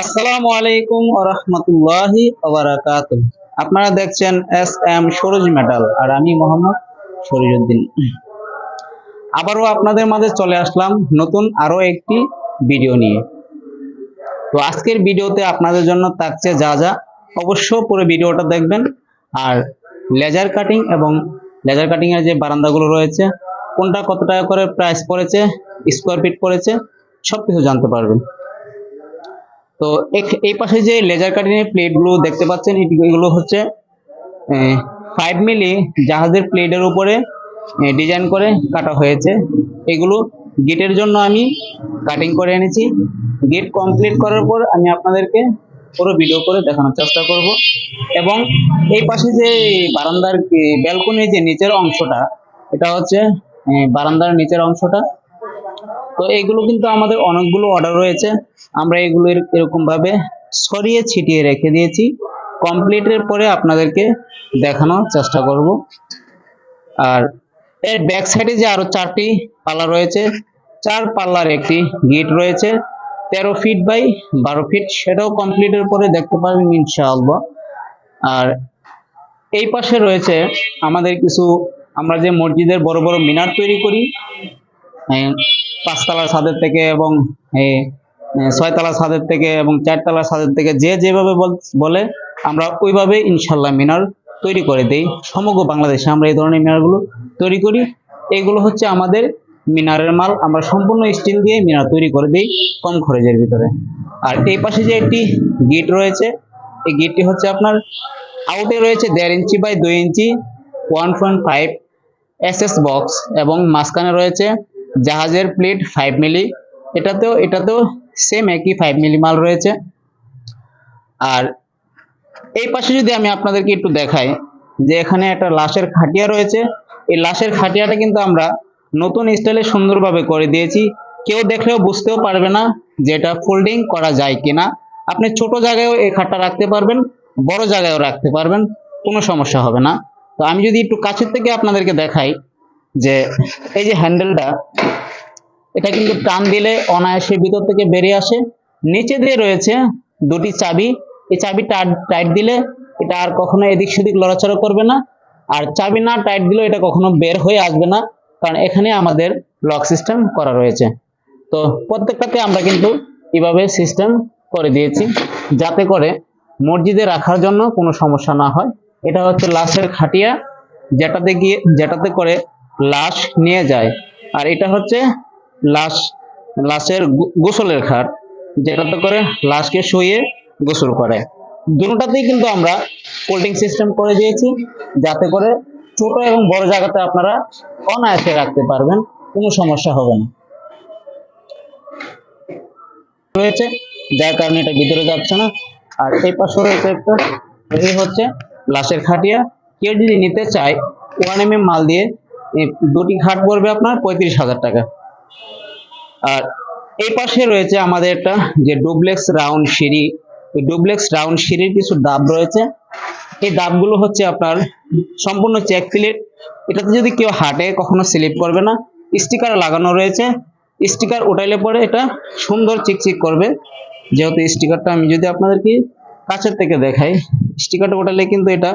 আসসালামু আলাইকুম আপনারা দেখছেন এস এম সরোজ মেটাল আর আমি মোহাম্মদ শরীরউদ্দিন আবারও আপনাদের মাঝে চলে আসলাম নতুন আরও একটি ভিডিও নিয়ে। তো আজকের ভিডিওতে আপনাদের জন্য থাকছে যা যা। অবশ্য পুরো ভিডিওটা দেখবেন আর লেজার কাটিং এবং লেজার কাটিং এর যে বারান্দাগুলো রয়েছে, কোনটা কত টাকা করে প্রাইস পড়েছে স্কোয়ার ফিট পড়েছে সব কিছু জানতে পারবেন। তো এই পাশে যে লেজার কাটিং এর প্লেটগুলো দেখতে পাচ্ছেন এগুলো হচ্ছে ফাইভ মিলি জাহাজের প্লেটের উপরে ডিজাইন করে কাটা হয়েছে। এগুলো গেটের জন্য আমি কাটিং করে এনেছি। গেট কমপ্লিট করার পর আমি আপনাদেরকে পুরো ভিডিও করে দেখানোর চেষ্টা করব। এবং এই পাশে যে বারান্দার ব্যালকনির যে নিচের অংশটা, এটা হচ্ছে বারান্দার নিচের অংশটা। তো এইগুলো কিন্তু আমাদের অনেকগুলো অর্ডার রয়েছে। আমরা এগুলো এর- এরকম ভাবে সরিয়ে ছিটিয়ে রেখে দিয়েছি। কমপ্লিটের পরে আপনাদেরকে দেখানোর চেষ্টা করব। আর এর ব্যাক সাইডে যে আরও চারটি পাল্লা রয়েছে, চার পাল্লার একটি গেট রয়েছে। তেরো ফিট বাই বারো ফিট সেটাও কমপ্লিটের পরে দেখতে পারবেন ইনশাআল্লাহ। আর এই পাশে রয়েছে আমাদের কিছু, আমরা যে মসজিদের বড় বড় মিনার তৈরি করি পাঁচতলা ছাদের থেকে এবং এই আহ, ছয়তলা ছাদের থেকে এবং চারতলা ছাদের থেকে যে যেভাবে বল- আমরা ওইভাবে ইনশাল্লাহ মিনার তৈরি করে দেই। সমগ্র বাংলাদেশে আমরা এই ধরনের মিনারগুলো তৈরি করি। এগুলো হচ্ছে আমাদের মিনারের মাল। আমরা সম্পূর্ণ স্টিল দিয়ে মিনার তৈরি করে দিই কম খরচের ভিতরে। আর এই পাশে যে একটি গেট রয়েছে এই গেটটি হচ্ছে আপনার আউটে রয়েছে দেড় ইঞ্চি বাই দুই inch one point five SS box এবং মাঝখানে রয়েছে জাহাজের প্লেট ফাইভ মিলি এটাতেও এটাতেও সেম একই ফাইভ মিলি মাল রয়েছে। আর এই পাশে যদি আমি আপনাদেরকে একটু দেখাই, যে এখানে একটা লাশের খাটিয়া রয়েছে। এই লাশের খাটিয়াটা কিন্তু আমরা নতুন স্টাইলে সুন্দরভাবে করে দিয়েছি। কেউ দেখলেও বুঝতেও পারবে না যে এটা ফোল্ডিং করা যায় কিনা। আপনি ছোট জায়গায়ও এই খাটটা রাখতে পারবেন, বড় জায়গায়ও রাখতে পারবেন, কোনো সমস্যা হবে না। তো আমি যদি একটু কাছের থেকে আপনাদেরকে দেখাই যে এই যে হ্যান্ডেলটা এটা কিন্তু টান দিলে অনায়াসে ভিতর থেকে বেরিয়ে আসে। নিচে দিয়ে রয়েছে দুটি চাবি। এই চাবি টাইট দিলে এটা আর কখনো এদিক সেদিক লড়াচড়া করবে না। আর চাবি না টাইট দিলেও এটা কখনো বের হয়ে আসবে না, কারণ এখানে আমাদের লক সিস্টেম করা রয়েছে। তো প্রত্যেকটাতে আমরা কিন্তু এভাবে সিস্টেম করে দিয়েছি, যাতে করে মসজিদে রাখার জন্য কোনো সমস্যা না হয়। এটা হচ্ছে লাশের খাটিয়া, যেটাতে গিয়ে যেটাতে করে লাশ নিয়ে যায়। আর এটা হচ্ছে লাশ, লাশের গোসলের খাট যেটাতে করে লাশকে শুয়ে গোসল করে। দুটোটাতেই কিন্তু আমরা কোল্ডিং সিস্টেম করে দিয়েছি, যাতে করে ছোট এবং বড় জায়গাতে আপনারা অনায়াসে রাখতে পারবেন, কোনো সমস্যা হবে না। রয়েছে, যার কারণে এটা ভিতরে যাচ্ছে না। আর এই পাশে রয়েছে একটা, এই হচ্ছে লাশের খাটিয়া। কেউ যদি নিতে চায় ওয়ান এম মাল দিয়ে দুটি খাট পড়বে আপনার পঁয়ত্রিশ হাজার টাকা। আর এই পাশে রয়েছে আমাদের একটা যে ডুপ্লেক্স রাউন্ড সিঁড়ি। ওই ডুপ্লেক্স রাউন্ড সিঁড়ির কিছু দাব রয়েছে। এই দাবগুলো হচ্ছে আপনার সম্পূর্ণ চেক প্লেট এটাতে যদি কেউ হাটে, কখনো স্লিপ করবে না। স্টিকার লাগানো রয়েছে। স্টিকার উঠাইলে পরে এটা সুন্দর চিকচিক করবে। যেহেতু স্টিকারটা আমি যদি আপনাদেরকে কাছের থেকে দেখাই, স্টিকারটা উঠালে কিন্তু এটা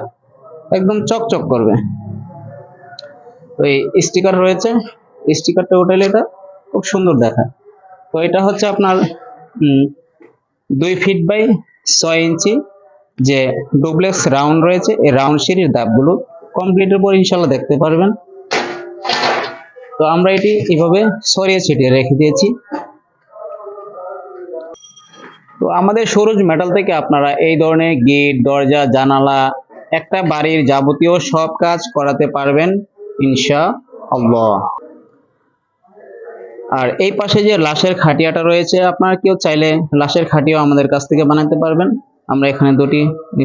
একদম চকচক করবে। এই স্টিকার রয়েছে। স্টিকারটা উঠালে এটা খুব সুন্দর দেখায়। তো এটা হচ্ছে আপনার দুই ফিট বাই ছয় ইঞ্চি যে ডুপ্লেক্স রাউন্ড রয়েছে। এই রাউন্ড সিঁড়ির দাবগুলো কমপ্লিটের পর ইনশাল্লাহ দেখতে পারবেন। তো আমরা এটি এভাবে সরিয়ে ছিটিয়ে রেখে দিয়েছি। তো আমাদের সরোজ মেটাল থেকে আপনারা এই ধরনের গেট, দরজা, জানালা, একটা বাড়ির যাবতীয় সব কাজ করাতে পারবেন। ইনশা আল্লাহ আর এই পাশে যে লাশের খাটিয়াটা রয়েছে, আপনারা কেউ চাইলে লাশের খাটিয়াও আমাদের কাছ থেকে বানাতে পারবেন। আমরা এখানে দুটি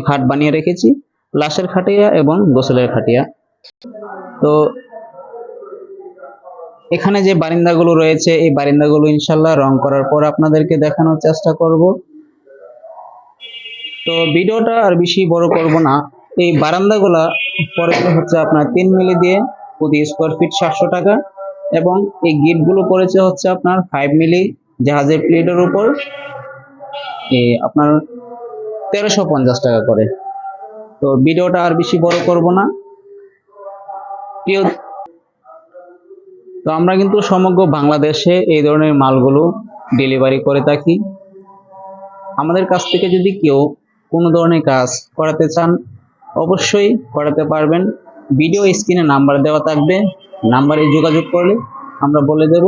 খাট বানিয়ে রেখেছি, লাশের খাটিয়া এবং গোসলের খাটিয়া। তো এখানে যে বারিন্দাগুলো রয়েছে, এই বারিন্দাগুলো ইনশাল্লাহ রং করার পর আপনাদেরকে দেখানোর চেষ্টা করব। তো ভিডিওটা আর বেশি বড় করব না, এই বারান্দাগুলা পরে হচ্ছে আপনার তিন মিলি দিয়ে প্রতি স্কোয়ার ফিট সাতশো টাকা এবং এই গেটগুলো পড়েছে হচ্ছে আপনার ফাইভ মিলি জাহাজের প্লেটের উপর। আপনার তেরোশো পঞ্চাশ টাকা করে। তো ভিডিওটা আর বেশি বড় করব না। প্রিয় তো আমরা কিন্তু সমগ্র বাংলাদেশে এই ধরনের মালগুলো ডেলিভারি করে থাকি। আমাদের কাছ থেকে যদি কেউ কোনো ধরনের কাজ করাতে চান, অবশ্যই করাতে পারবেন। ভিডিও স্ক্রিনে নাম্বার দেওয়া থাকবে, নাম্বারে যোগাযোগ করলে আমরা বলে দেব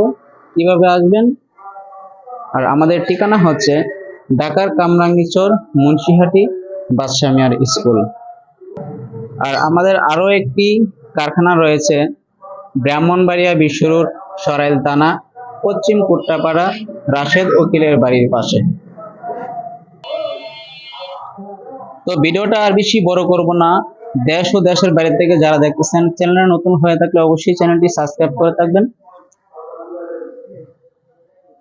কীভাবে আসবেন। আর আমাদের ঠিকানা হচ্ছে ঢাকার কামরাঙ্গিচর মুন্সিহাটি বাদশাহ মিয়ার স্কুল। আর আমাদের আরও একটি কারখানা রয়েছে, ব্রাহ্মণবাড়িয়া বিশ্ব সরাইল থানা, পশ্চিম কুট্টাপাড়া, রাশেদ উকিলের বাড়ির পাশে। তো ভিডিওটা আর বেশি বড় করব না। দেশ ও দেশের বাইরে থেকে যারা দেখতেছেন, চ্যানেলে নতুন হয়ে থাকলে অবশ্যই চ্যানেলটি সাবস্ক্রাইব করে থাকবেন।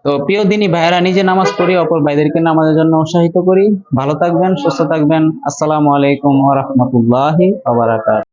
তো প্রিয় দিনী ভাইয়েরা, নিজে নামাজ পড়ি, অপর ভাইদেরকে নামাজের জন্য উৎসাহিত করি। ভালো থাকবেন, সুস্থ থাকবেন। আসসালামু আলাইকুম ওয়া রাহমাতুল্লাহি ওয়া বারাকাতুহু।